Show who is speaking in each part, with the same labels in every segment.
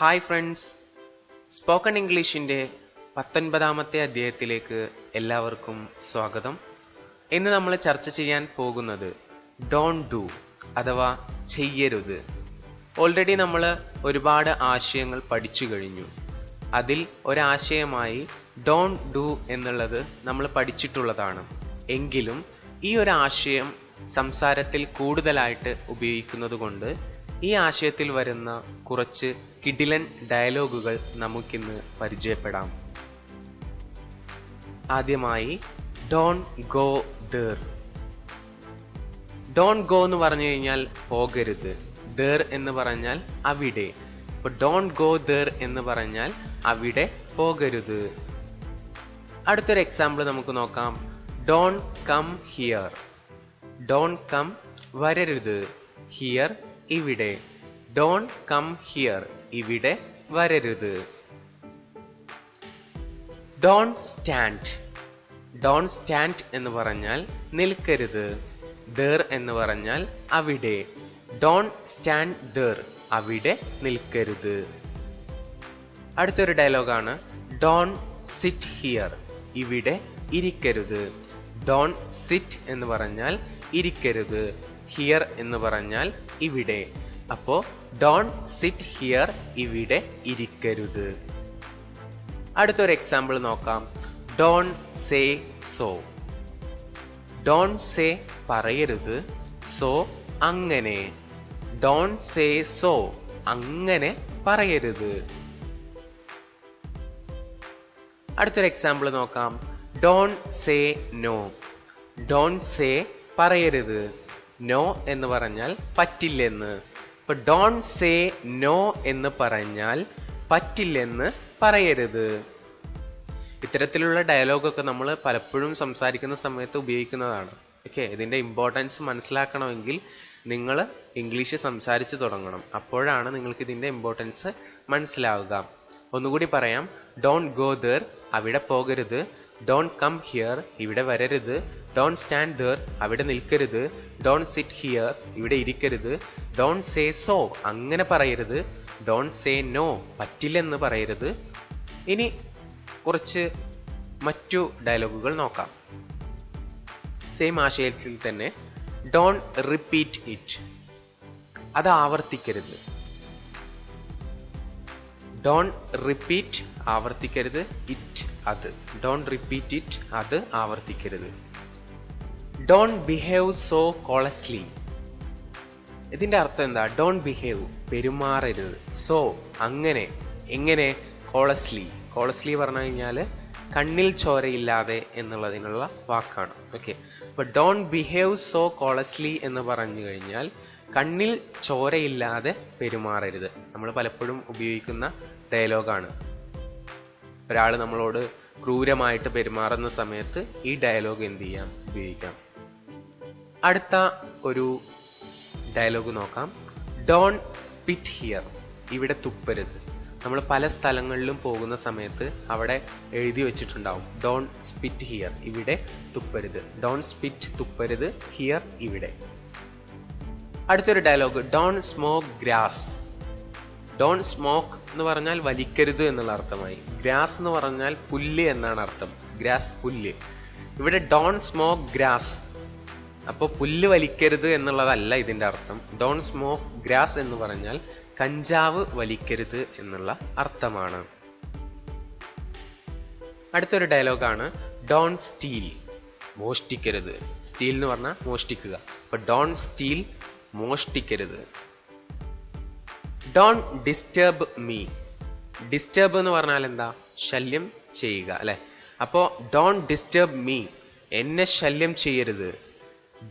Speaker 1: Hi friends spoken ഇംഗ്ലീഷിന്റെ പത്തൊൻപതാമത്തെ അധ്യായത്തിലേക്ക് എല്ലാവർക്കും സ്വാഗതം. ഇന്ന് നമ്മൾ ചർച്ച ചെയ്യാൻ പോകുന്നത് ഡോൺ ഡു അഥവാ ചെയ്യരുത്. ഓൾറെഡി നമ്മൾ ഒരുപാട് ആശയങ്ങൾ പഠിച്ചു കഴിഞ്ഞു. അതിൽ ഒരാശയമായി ഡോൺ ഡു എന്നുള്ളത് നമ്മൾ പഠിച്ചിട്ടുള്ളതാണ്. എങ്കിലും ഈ ഒരു ആശയം സംസാരത്തിൽ കൂടുതലായിട്ട് ഉപയോഗിക്കുന്നതുകൊണ്ട് ഈ ആശയത്തിൽ വരുന്ന കുറച്ച് കിഡിലൻ ഡയലോഗുകൾ നമുക്കിന്ന് പരിചയപ്പെടാം. ആദ്യമായി don't go there don't go എന്ന് പറഞ്ഞു കഴിഞ്ഞാൽ പോകരുത്. ദർ എന്ന് പറഞ്ഞാൽ അവിടെ. അപ്പോൾ ഡോൺ ഗോ ദർ എന്ന് പറഞ്ഞാൽ അവിടെ പോകരുത്. അടുത്തൊരു എക്സാമ്പിൾ നമുക്ക് നോക്കാം. Don't come here don't come വരരുത്. ഹിയർ ഇവിടെ. ഡോൺ കം ഹിയർ ഇവിടെ വരരുത്. ഡോൺ സ്റ്റാൻഡ് ഡോൺ സ്റ്റാൻഡ് എന്ന് പറഞ്ഞാൽ നിൽക്കരുത്. ദർ എന്ന് പറഞ്ഞാൽ അവിടെ. ഡോൺ സ്റ്റാൻഡ് ദർ അവിടെ നിൽക്കരുത്. അടുത്തൊരു ഡയലോഗാണ് ഡോൺ സിറ്റ് ഹിയർ ഇവിടെ ഇരിക്കരുത്. ഡോൺ സിറ്റ് എന്ന് പറഞ്ഞാൽ ഇരിക്കരുത്. ഹിയർ എന്ന് പറഞ്ഞാൽ ഇവിടെ. അപ്പോ ഡോൺ സിറ്റ് ഹിയർ ഇവിടെ ഇരിക്കരുത്. അടുത്തൊരു എക്സാമ്പിൾ നോക്കാം. Don't say so don't say പറയരുത്. സോ അങ്ങനെ. ഡോൺ സേ സോ അങ്ങനെ പറയരുത്. അടുത്തൊരു എക്സാമ്പിൾ നോക്കാം. Don't say no don't say പറയരുത്. നോ എന്ന് പറഞ്ഞാൽ പറ്റില്ലെന്ന്. ഇപ്പൊ ഡോൺ സേ നോ എന്ന് പറഞ്ഞാൽ പറ്റില്ലെന്ന് പറയരുത്. ഇത്തരത്തിലുള്ള ഡയലോഗൊക്കെ നമ്മൾ പലപ്പോഴും സംസാരിക്കുന്ന സമയത്ത് ഉപയോഗിക്കുന്നതാണ്. ഓക്കെ ഇതിന്റെ ഇമ്പോർട്ടൻസ് മനസ്സിലാക്കണമെങ്കിൽ നിങ്ങൾ ഇംഗ്ലീഷ് സംസാരിച്ച് തുടങ്ങണം. അപ്പോഴാണ് നിങ്ങൾക്ക് ഇതിന്റെ ഇമ്പോർട്ടൻസ് മനസ്സിലാവുക. ഒന്നുകൂടി പറയാം. ഡോൺ ഗോ ദർ അവിടെ പോകരുത്. ഡോൺ കം ഹിയർ ഇവിടെ വരരുത്. ഡോൺ സ്റ്റാൻഡ് ദർ അവിടെ നിൽക്കരുത്. ഡോൺ സിറ്റ് ഹിയർ ഇവിടെ ഇരിക്കരുത്. ഡോൺ സേ സോ അങ്ങനെ പറയരുത്. ഡോൺ സേ നോ പറ്റില്ലെന്ന് പറയരുത്. ഇനി കുറച്ച് മറ്റു ഡയലോഗുകൾ നോക്കാം. സെയിം ആശയത്തിൽ തന്നെ ഡോൺ റിപ്പീറ്റ് ഇറ്റ് അത് ആവർത്തിക്കരുത്. ഡോൺ റിപ്പീറ്റ് ആവർത്തിക്കരുത്. ഇറ്റ് അത്. ഡോൺ റിപ്പീറ്റ് ഇറ്റ് അത് ആവർത്തിക്കരുത്. ഡോൺ ബിഹേവ് സോ കോളസ്ലി ഇതിന്റെ അർത്ഥം എന്താ? Don behave പെരുമാറരുത്. സോ അങ്ങനെ. എങ്ങനെ? കോളസ്ലി കോളസ്ലി പറഞ്ഞു കഴിഞ്ഞാൽ കണ്ണിൽ ചോരയില്ലാതെ എന്നുള്ളതിനുള്ള വാക്കാണ്. ഓക്കെ അപ്പോൾ ഡോൺ ബിഹേവ് സോ കോളസ്ലി എന്ന് പറഞ്ഞു കഴിഞ്ഞാൽ കണ്ണിൽ ചോരയില്ലാതെ പെരുമാറരുത്. നമ്മൾ പലപ്പോഴും ഉപയോഗിക്കുന്ന ഡയലോഗാണ്. ഒരാൾ നമ്മളോട് ക്രൂരമായിട്ട് പെരുമാറുന്ന സമയത്ത് ഈ ഡയലോഗ് എന്ത് ചെയ്യാം? ഉപയോഗിക്കാം. അടുത്ത ഒരു ഡയലോഗ് നോക്കാം. ഡോൺ സ്പിറ്റ് ഹിയർ ഇവിടെ തുപ്പരുത്. നമ്മൾ പല സ്ഥലങ്ങളിലും പോകുന്ന സമയത്ത് അവിടെ എഴുതി വെച്ചിട്ടുണ്ടാവും. ഡോൺ സ്പിറ്റ് ഹിയർ ഇവിടെ തുപ്പരുത്. ഡോൺ സ്പിറ്റ് തുപ്പരുത് ഹിയർ ഇവിടെ. അടുത്തൊരു dialogue don't smoke grass don't smoke എന്ന് പറഞ്ഞാൽ വലിക്കരുത് എന്നുള്ള അർത്ഥമായി. ഗ്രാസ് എന്ന് പറഞ്ഞാൽ പുല്ല് എന്നാണ് അർത്ഥം. ഗ്രാസ് പുല്ല്. ഇവിടെ ഡോൺ സ്മോക്ക് ഗ്രാസ് അപ്പോൾ പുല്ല് വലിക്കരുത് എന്നുള്ളതല്ല ഇതിന്റെ അർത്ഥം. ഡോൺ സ്മോക്ക് ഗ്രാസ് എന്ന് പറഞ്ഞാൽ കഞ്ചാവ് വലിക്കരുത് എന്നുള്ള അർത്ഥമാണ്. അടുത്തൊരു ഡയലോഗാണ് ഡോൺ സ്റ്റീൽ മോഷ്ടിക്കരുത്. സ്റ്റീൽ എന്ന് പറഞ്ഞാൽ മോഷ്ടിക്കുക. അപ്പോൾ ഡോൺ സ്റ്റീൽ മോഷ്ടിക്കരുത്. ഡോൺ ഡിസ്റ്റർബ് മീ ഡിസ്റ്റർബ് എന്ന് പറഞ്ഞാൽ എന്താ? ശല്യം ചെയ്യുക അല്ലെ? അപ്പോ ഡോൺ ഡിസ്റ്റർബ് മീ എന്നെ ശല്യം ചെയ്യരുത്.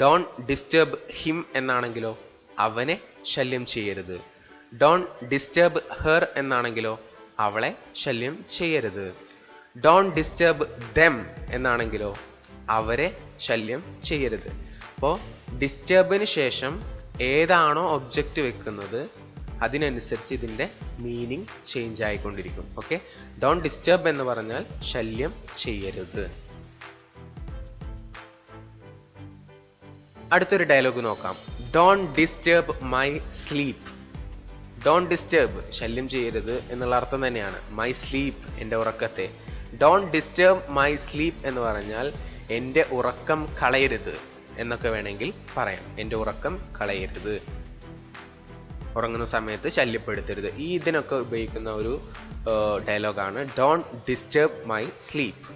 Speaker 1: ഡോൺ ഡിസ്റ്റർബ് ഹിം എന്നാണെങ്കിലോ അവനെ ശല്യം ചെയ്യരുത്. ഡോൺ ഡിസ്റ്റർബ് ഹർ എന്നാണെങ്കിലോ അവളെ ശല്യം ചെയ്യരുത്. ഡോൺ ഡിസ്റ്റർബ് ദം എന്നാണെങ്കിലോ അവരെ ശല്യം ചെയ്യരുത്. അപ്പോൾ ഡിസ്റ്റർബിന് ശേഷം ഏതാണോ ഒബ്ജക്റ്റ് വെക്കുന്നത് അതിനനുസരിച്ച് ഇതിന്റെ മീനിങ് ചേഞ്ച് ആയിക്കൊണ്ടിരിക്കും. ഓക്കെ ഡോൺ ഡിസ്റ്റർബ് എന്ന് പറഞ്ഞാൽ ശല്യം ചെയ്യരുത്. അടുത്തൊരു ഡയലോഗ് നോക്കാം. Don't disturb my sleep don't disturb ശല്യം ചെയ്യരുത് എന്നുള്ള അർത്ഥം തന്നെയാണ്. മൈ സ്ലീപ്പ് എന്റെ ഉറക്കത്തെ. ഡോൺ ഡിസ്റ്റർബ് മൈ സ്ലീപ്പ് എന്ന് പറഞ്ഞാൽ എന്റെ ഉറക്കം കളയരുത്. എന്നൊക്കെ വേണമെങ്കിൽ പറയാം. എന്റെ ഉറക്കം കളയരുത്. ഉറങ്ങുന്ന സമയത്ത് ശല്യപ്പെടുത്തരുത്. ഈ ഇതിനൊക്കെ ഉപയോഗിക്കുന്ന ഒരു ഡയലോഗാണ് ഡോൺ ഡിസ്റ്റർബ് മൈ സ്ലീപ്പ്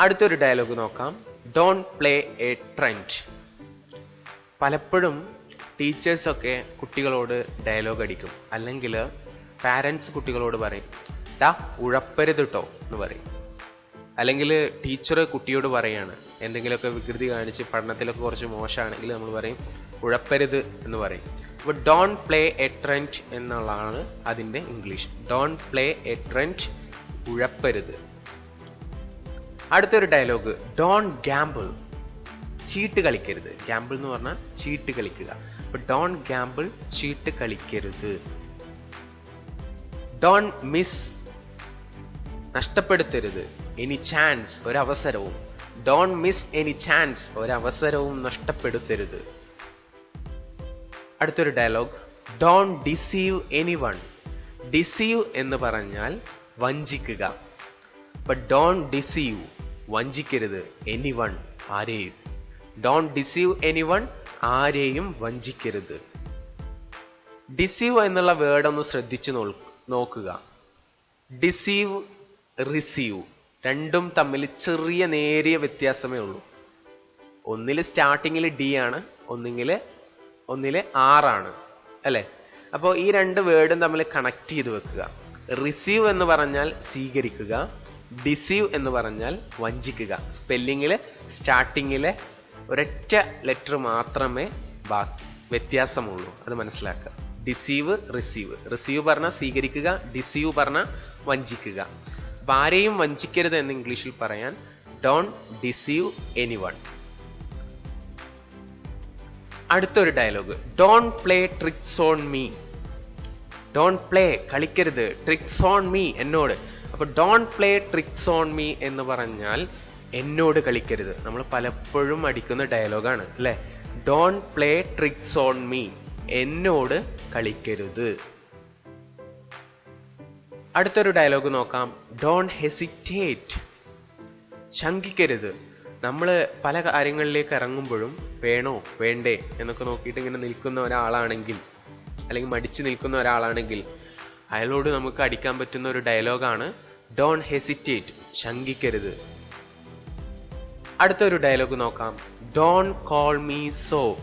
Speaker 1: അടുത്തൊരു ഡയലോഗ് നോക്കാം. ഡോൺ പ്ലേ എ ട്രെൻഡ് പലപ്പോഴും ടീച്ചേഴ്സൊക്കെ കുട്ടികളോട് ഡയലോഗ് അടിക്കും. അല്ലെങ്കിൽ പാരൻസ് കുട്ടികളോട് പറയും ഡാ ഉഴപ്പരുത് കേട്ടോ എന്ന് പറയും. അല്ലെങ്കിൽ ടീച്ചർ കുട്ടിയോട് പറയാണ്. എന്തെങ്കിലുമൊക്കെ വികൃതി കാണിച്ച് പഠനത്തിലൊക്കെ കുറച്ച് മോശമാണെങ്കിൽ നമ്മൾ പറയും ഉഴപ്പരുത് എന്ന് പറയും. അപ്പോൾ ഡോൺ പ്ലേ എ ട്രെൻഡ് എന്നുള്ളതാണ് അതിന്റെ English. Don't play a truant ഉഴപ്പരുത്. അടുത്തൊരു ഡയലോഗ് ഡോൺ ഗാമ്പിൾ ചീട്ട് കളിക്കരുത്. ഗാമ്പിൾ എന്ന് പറഞ്ഞാൽ ചീട്ട് കളിക്കുക. അപ്പോൾ ഡോൺ ഗാമ്പിൾ ചീട്ട് കളിക്കരുത്. ഡോൺ മിസ് നഷ്ടപ്പെടുത്തരുത്. എനി ചാൻസ് ഒരവസരവും. ഡോൺ മിസ് എനി ചാൻസ് ഒരവസരവും നഷ്ടപ്പെടുത്തരുത്. അടുത്തൊരു dialogue don't deceive anyone deceive എന്ന് പറഞ്ഞാൽ വഞ്ചിക്കുക. അപ്പൊ ഡോൺ ഡിസീവ് വഞ്ചിക്കരുത് എനി വൺ ആരെയും. ഡോൺ ഡിസീവ് എനി വൺ ആരെയും വഞ്ചിക്കരുത്. ഡിസീവ് എന്നുള്ള വേർഡ് ഒന്ന് ശ്രദ്ധിച്ചു നോക്കുക. ഡിസീവ് റിസീവ് രണ്ടും തമ്മിൽ ചെറിയ നേരിയ വ്യത്യാസമേ ഉള്ളൂ. ഒന്നിൽ സ്റ്റാർട്ടിങ്ങിൽ ഡി ആണ് ഒന്നിങ്ങിൽ ഒന്നിൽ ആറാണ് അല്ലേ? അപ്പോൾ ഈ രണ്ട് വേർഡും തമ്മിൽ കണക്ട് ചെയ്ത് വെക്കുക. റിസീവ് എന്ന് പറഞ്ഞാൽ സ്വീകരിക്കുക ഡിസീവ് എന്ന് പറഞ്ഞാൽ വഞ്ചിക്കുക. സ്പെല്ലിങ്ങിൽ സ്റ്റാർട്ടിങ്ങിലെ ഒരൊറ്റ ലെറ്റർ മാത്രമേ ബാക്കി വ്യത്യാസമുള്ളൂ. അത് മനസ്സിലാക്കുക. ഡിസീവ് റിസീവ് റിസീവ് പറഞ്ഞാൽ സ്വീകരിക്കുക ഡിസീവ് പറഞ്ഞാൽ വഞ്ചിക്കുക. ആരെയും വഞ്ചിക്കരുത് എന്ന് ഇംഗ്ലീഷിൽ പറയാൻ ഡോൺ ഡിസീവ് എനി വൺ അടുത്തൊരു dialogue don't play tricks on me don't play കളിക്കരുത്. ട്രിക്സ് ഓൺ മീ എന്നോട്. അപ്പോൾ don't play tricks on me എന്ന് പറഞ്ഞാൽ എന്നോട് കളിക്കരുത്. നമ്മൾ പലപ്പോഴും അടിക്കുന്ന ഡയലോഗാണ് അല്ലെ? Don't play tricks on me എന്നോട് കളിക്കരുത്. അടുത്തൊരു ഡയലോഗ് നോക്കാം. ഡോൺ ഹെസിറ്റേറ്റ് ശങ്കിക്കരുത്. നമ്മൾ പല കാര്യങ്ങളിലേക്ക് ഇറങ്ങുമ്പോഴും വേണോ വേണ്ടേ എന്നൊക്കെ നോക്കിയിട്ട് ഇങ്ങനെ നിൽക്കുന്ന ഒരാളാണെങ്കിൽ അല്ലെങ്കിൽ മടിച്ചു നിൽക്കുന്ന ഒരാളാണെങ്കിൽ അയാളോട് നമുക്ക് അടിക്കാൻ പറ്റുന്ന ഒരു ഡയലോഗാണ് ഡോൺ ഹെസിറ്റേറ്റ് ശങ്കിക്കരുത്. അടുത്തൊരു ഡയലോഗ് നോക്കാം. Don't call me so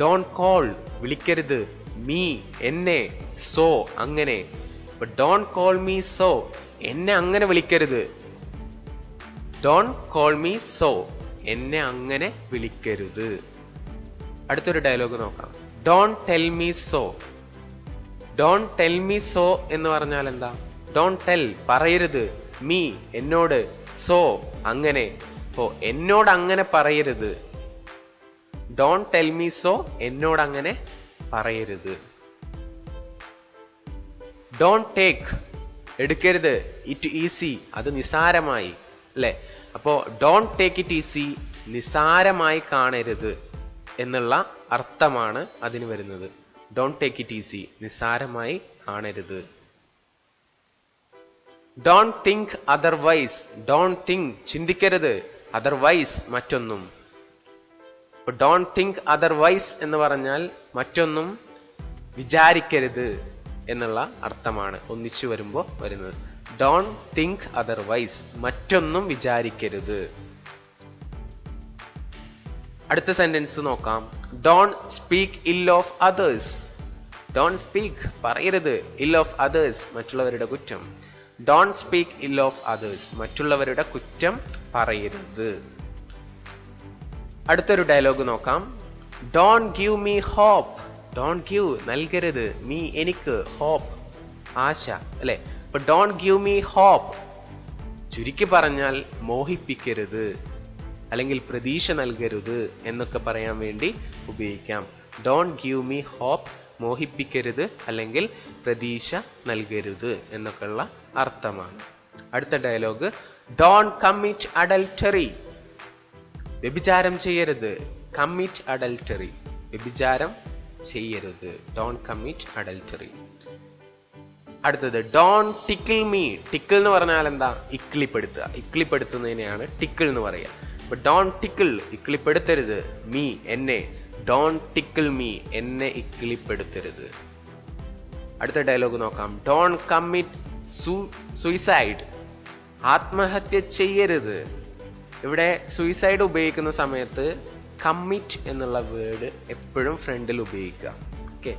Speaker 1: don't call വിളിക്കരുത്. മീ എന്നെ സോ അങ്ങനെ. ഡോൺ കോൾ മീ സോ എന്നെ അങ്ങനെ വിളിക്കരുത്. ഡോൺ കോൾ മീ സോ എന്നെ അങ്ങനെ വിളിക്കരുത്. അടുത്തൊരു ഡയലോഗ് നോക്കാം. Don't tell me so don't tell me so എന്ന് പറഞ്ഞാൽ എന്താ? ഡോൺ ടെൽ പറയരുത്. മീ എന്നോട്. സോ അങ്ങനെ. ഓ എന്നോട് അങ്ങനെ പറയരുത്. ഡോൺ ടെൽ മീ സോ എന്നോട് അങ്ങനെ പറയരുത്. ഡോൺ ടേക്ക് എടുക്കരുത്. ഇറ്റ് ഈസി അത് നിസാരമായി. അല്ലേ? അപ്പോ ഡോൺ ടേക്ക് ഇറ്റ് ഈസി നിസാരമായി കാണരുത് എന്നുള്ള അർത്ഥമാണ് അതിന് വരുന്നത്. ഡോൺ ടേക്ക് ഇറ്റ് ഈസി നിസാരമായി കാണരുത്. Don't think otherwise don't think ചിന്തിക്കരുത്. അതർവൈസ് മറ്റൊന്നും. ഡോൺ തിങ്ക് അതർവൈസ് എന്ന് പറഞ്ഞാൽ മറ്റൊന്നും വിചാരിക്കരുത്. എന്നുള്ള അർത്ഥമാണ് ഒന്നിച്ചു വരുമ്പോൾ വരുന്നത്. ഡോൺ തിങ്ക് അതർവൈസ് മറ്റൊന്നും വിചാരിക്കരുത്. അടുത്ത സെന്റൻസ് നോക്കാം. Don't speak ill of others don't speak പറയരുത്. ഇൽ ഓഫ് അതേഴ്സ് മറ്റുള്ളവരുടെ കുറ്റം. Don't speak ill of others മറ്റുള്ളവരുടെ കുറ്റം പറയരുത്. അടുത്തൊരു ഡയലോഗ് നോക്കാം. Don't give me hope don't give നൽകരുത്. Me എനിക്ക് ഹോപ്പ് ആശ അല്ലെ? അപ്പൊ ഡോൺ ഗീവ് മീ ഹോപ്പ് ചുരുക്കി പറഞ്ഞാൽ മോഹിപ്പിക്കരുത്. അല്ലെങ്കിൽ പ്രതീക്ഷ നൽകരുത് എന്നൊക്കെ പറയാൻ വേണ്ടി ഉപയോഗിക്കാം. ഡോൺ ഗീവ് മീ ഹോപ്പ് മോഹിപ്പിക്കരുത് അല്ലെങ്കിൽ പ്രതീക്ഷ നൽകരുത് എന്നൊക്കെയുള്ള അർത്ഥമാണ്. അടുത്ത ഡയലോഗ് ഡോൺ കമ്മിറ്റ് അഡൽട്ടറി വ്യഭിചാരം ചെയ്യരുത്. കമ്മിറ്റ് അഡൽട്ടറി വ്യഭിചാരം ചെയ്യരുത്. ഡോൺ കമ്മിറ്റ് അഡൽറ്ററി അടുത്തത് ഡോൺ ടിക്കിൾ മീ ടിക്കിൾ എന്ന് പറഞ്ഞാൽ എന്താ? ഇക്കിളിപ്പെടുത്തുക. ഇക്കിളിപ്പെടുത്തുന്നതിനെയാണ് ടിക്കിൾ എന്ന് പറയുക. അപ്പൊ ഡോൺ ടിക്കിൾ ഇക്കിളിപ്പെടുത്തരുത്. മീ എന്നെ. ഡോൺ ടിക്കിൾ മീ എന്നെ ഇക്കിളിപ്പെടുത്തരുത്. അടുത്ത ഡയലോഗ് നോക്കാം. ഡോൺ കമ്മിറ്റ് സൂയിസൈഡ് ആത്മഹത്യ ചെയ്യരുത്. ഇവിടെ സൂയിസൈഡ് ഉപയോഗിക്കുന്ന സമയത്ത് കമ്മിറ്റ് എന്നുള്ള വേർഡ് എപ്പോഴും ഫ്രണ്ടിൽ ഉപയോഗിക്കുക. ഓക്കെ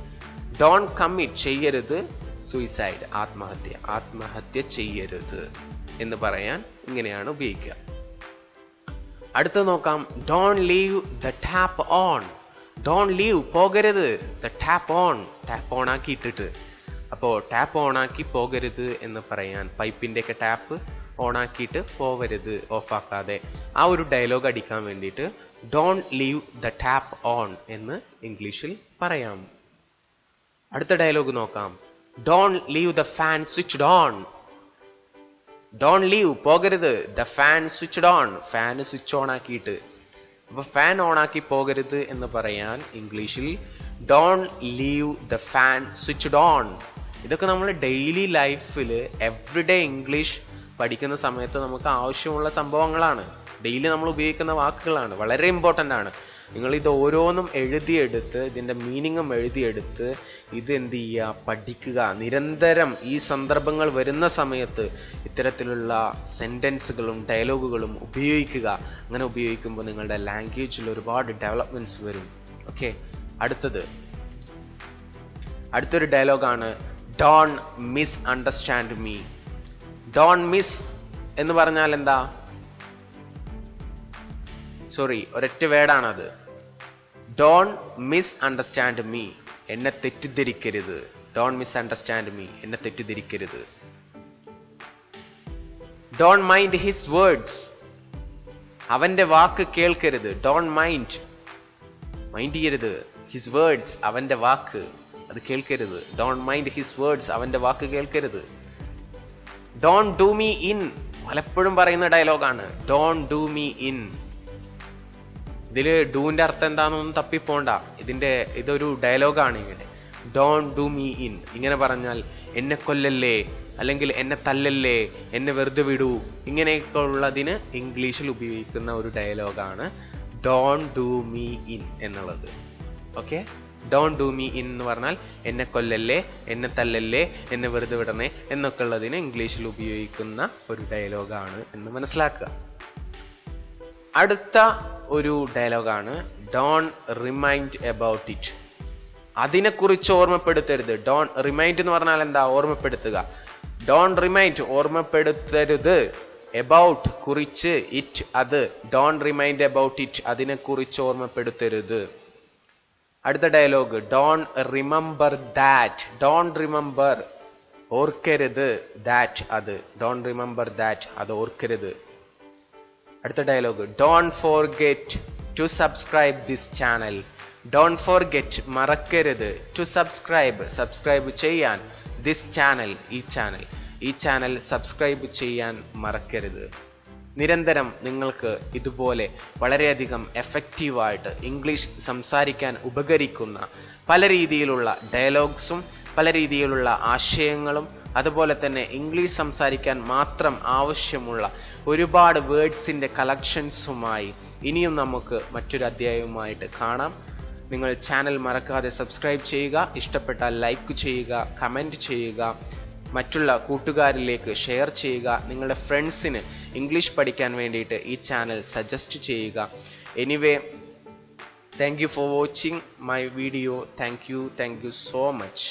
Speaker 1: ഡോൺ കമ്മിറ്റ് ചെയ്യരുത്. സൂയിസൈഡ് ആത്മഹത്യ. ആത്മഹത്യ ചെയ്യരുത് എന്ന് പറയാൻ ഇങ്ങനെയാണ് ഉപയോഗിക്കുക. അടുത്ത നോക്കാം. Don't leave the tap on don't leave പോകരുത്. The tap on tap on ആക്കി ഇട്ടിട്ട് അപ്പോൾ ടാപ്പ് ഓൺ ആക്കി പോകരുത് എന്ന് പറയാൻ പൈപ്പിന്റെ ഒക്കെ ടാപ്പ് ഓൺ ആക്കിയിട്ട് പോവരുത്. ഓഫാക്കാതെ ആ ഒരു ഡയലോഗ് അടിക്കാൻ വേണ്ടിയിട്ട് don't leave the tap on എന്ന് ഇംഗ്ലീഷിൽ പറയാം. അടുത്ത ഡയലോഗ് നോക്കാം. Don't leave the fan switched on don't leave പോകരുത്. The fan switched on fan switch on ആക്കിയിട്ട്. അപ്പൊ ഫാൻ ഓൺ ആക്കി പോകരുത് എന്ന് പറയാൻ ഇംഗ്ലീഷിൽ don't leave the fan switched on ഇതൊക്കെ നമ്മൾ ഡെയിലി ലൈഫിൽ എവറിഡേ ഇംഗ്ലീഷ് പഠിക്കുന്ന സമയത്ത് നമുക്ക് ആവശ്യമുള്ള സംഭവങ്ങളാണ്. ഡെയിലി നമ്മൾ ഉപയോഗിക്കുന്ന വാക്കുകളാണ്. വളരെ ഇമ്പോർട്ടന്റ് ആണ്. നിങ്ങൾ ഇത് ഓരോന്നും എഴുതിയെടുത്ത് ഇതിന്റെ മീനിങ്ങും എഴുതിയെടുത്ത് ഇത് എന്ത് ചെയ്യുക? പഠിക്കുക. നിരന്തരം ഈ സന്ദർഭങ്ങൾ വരുന്ന സമയത്ത് ഇത്തരത്തിലുള്ള സെന്റൻസുകളും ഡയലോഗുകളും ഉപയോഗിക്കുക. അങ്ങനെ ഉപയോഗിക്കുമ്പോൾ നിങ്ങളുടെ ലാംഗ്വേജിൽ ഒരുപാട് ഡെവലപ്മെന്റ്സ് വരും. ഓക്കെ അടുത്തത്. അടുത്തൊരു ഡയലോഗാണ് don't misunderstand me don't miss എന്ന് പറഞ്ഞാൽ എന്താ? സോറി ഒരൊറ്റ വേർഡാണത്. ഡോൺ മിസ് അണ്ടർസ്റ്റാൻഡ് മീ എന്നെ തെറ്റിദ്ധരിക്കരുത്. ഡോൺ മിസ് അണ്ടർസ്റ്റാൻഡ് മീ എന്നെ തെറ്റിദ്ധരിക്കരുത്. ഡോൺ മൈൻഡ് ഹിസ് വേർഡ്സ് അവന്റെ വാക്ക് കേൾക്കരുത്. ഡോൺ മൈൻഡ് മൈൻഡ് ചെയ്യരുത്. ഹിസ് വേർഡ്സ് അവന്റെ വാക്ക് അത് കേൾക്കരുത്. ഡോൺ മൈൻഡ് ഹിസ് വേർഡ്സ് അവന്റെ വാക്ക് കേൾക്കരുത്. ഡോൺ ഡു മീ ഇൻ പലപ്പോഴും പറയുന്ന ഡയലോഗാണ്. ഡോൺ ഡു മീ ഇൻ ഇതിൽ ഡൂവിന്റെ അർത്ഥം എന്താണെന്നൊന്നും തപ്പിപ്പോണ്ട. ഇതിന്റെ ഇതൊരു ഡയലോഗാണ് ഇങ്ങനെ. ഡോൺ ഡു മീ ഇൻ ഇങ്ങനെ പറഞ്ഞാൽ എന്നെ കൊല്ലല്ലേ? അല്ലെങ്കിൽ എന്നെ തല്ലല്ലേ? എന്നെ വെറുതെ വിടൂ. ഇങ്ങനെയൊക്കെ ഉള്ളതിന് ഇംഗ്ലീഷിൽ ഉപയോഗിക്കുന്ന ഒരു ഡയലോഗാണ്. ഡോൺ ഡു മീ ഇൻ എന്നുള്ളത്. Okay don't do me in എന്ന് പറഞ്ഞാൽ എന്നെ കൊല്ലല്ലേ എന്നെ തല്ലല്ലേ എന്നെ വെറുതെ വിടണേ എന്നൊക്കെ ഉള്ളതിന് ഇംഗ്ലീഷിൽ ഉപയോഗിക്കുന്ന ഒരു ഡയലോഗാണ് എന്ന് മനസ്സിലാക്കുക. അടുത്ത ഒരു ഡയലോഗാണ് ഡോൺ റിമൈൻഡ് അബൌട്ട് ഇറ്റ് അതിനെക്കുറിച്ച് ഓർമ്മപ്പെടുത്തരുത്. ഡോൺ റിമൈൻഡ് എന്ന് പറഞ്ഞാൽ എന്താ? ഓർമ്മപ്പെടുത്തുക. ഡോൺ റിമൈൻഡ് ഓർമ്മപ്പെടുത്തരുത്. എബൌട്ട് കുറിച്ച് ഇറ്റ് അത്. ഡോൺ റിമൈൻഡ് അബൌട്ട് ഇറ്റ് അതിനെക്കുറിച്ച് ഓർമ്മപ്പെടുത്തരുത്. അടുത്ത dialogue don't remember that don't remember ഓർക്കരുത് that അത്. ഡോൺ റിമെമ്പർ ദാറ്റ് അത് ഓർക്കരുത്. അടുത്ത dialogue don't forget to subscribe this channel don't forget മറക്കരുത്. ടു സബ്സ്ക്രൈബ് സബ്സ്ക്രൈബ് ചെയ്യാൻ ദിസ് ചാനൽ ഈ ചാനൽ ഈ ചാനൽ സബ്സ്ക്രൈബ് ചെയ്യാൻ മറക്കരുത്. നിരന്തരം നിങ്ങൾക്ക് ഇതുപോലെ വളരെയധികം എഫക്റ്റീവായിട്ട് ഇംഗ്ലീഷ് സംസാരിക്കാൻ ഉപകരിക്കുന്ന പല രീതിയിലുള്ള ഡയലോഗ്സും പല രീതിയിലുള്ള ആശയങ്ങളും അതുപോലെ തന്നെ ഇംഗ്ലീഷ് സംസാരിക്കാൻ മാത്രം ആവശ്യമുള്ള ഒരുപാട് വേർഡ്സിന്റെ കളക്ഷൻസുമായി ഇനിയും നമുക്ക് മറ്റൊരു അധ്യായവുമായിട്ട് കാണാം. നിങ്ങൾ ചാനൽ മറക്കാതെ സബ്സ്ക്രൈബ് ചെയ്യുക ഇഷ്ടപ്പെട്ടാൽ ലൈക്ക് ചെയ്യുക കമന്റ് ചെയ്യുക മറ്റുള്ള കൂട്ടുകാരിലേക്ക് ഷെയർ ചെയ്യുക. നിങ്ങളുടെ ഫ്രണ്ട്സിന് ഇംഗ്ലീഷ് പഠിക്കാൻ വേണ്ടിയിട്ട് ഈ ചാനൽ സജസ്റ്റ് ചെയ്യുക. Anyway thank you for watching my video thank you thank you so much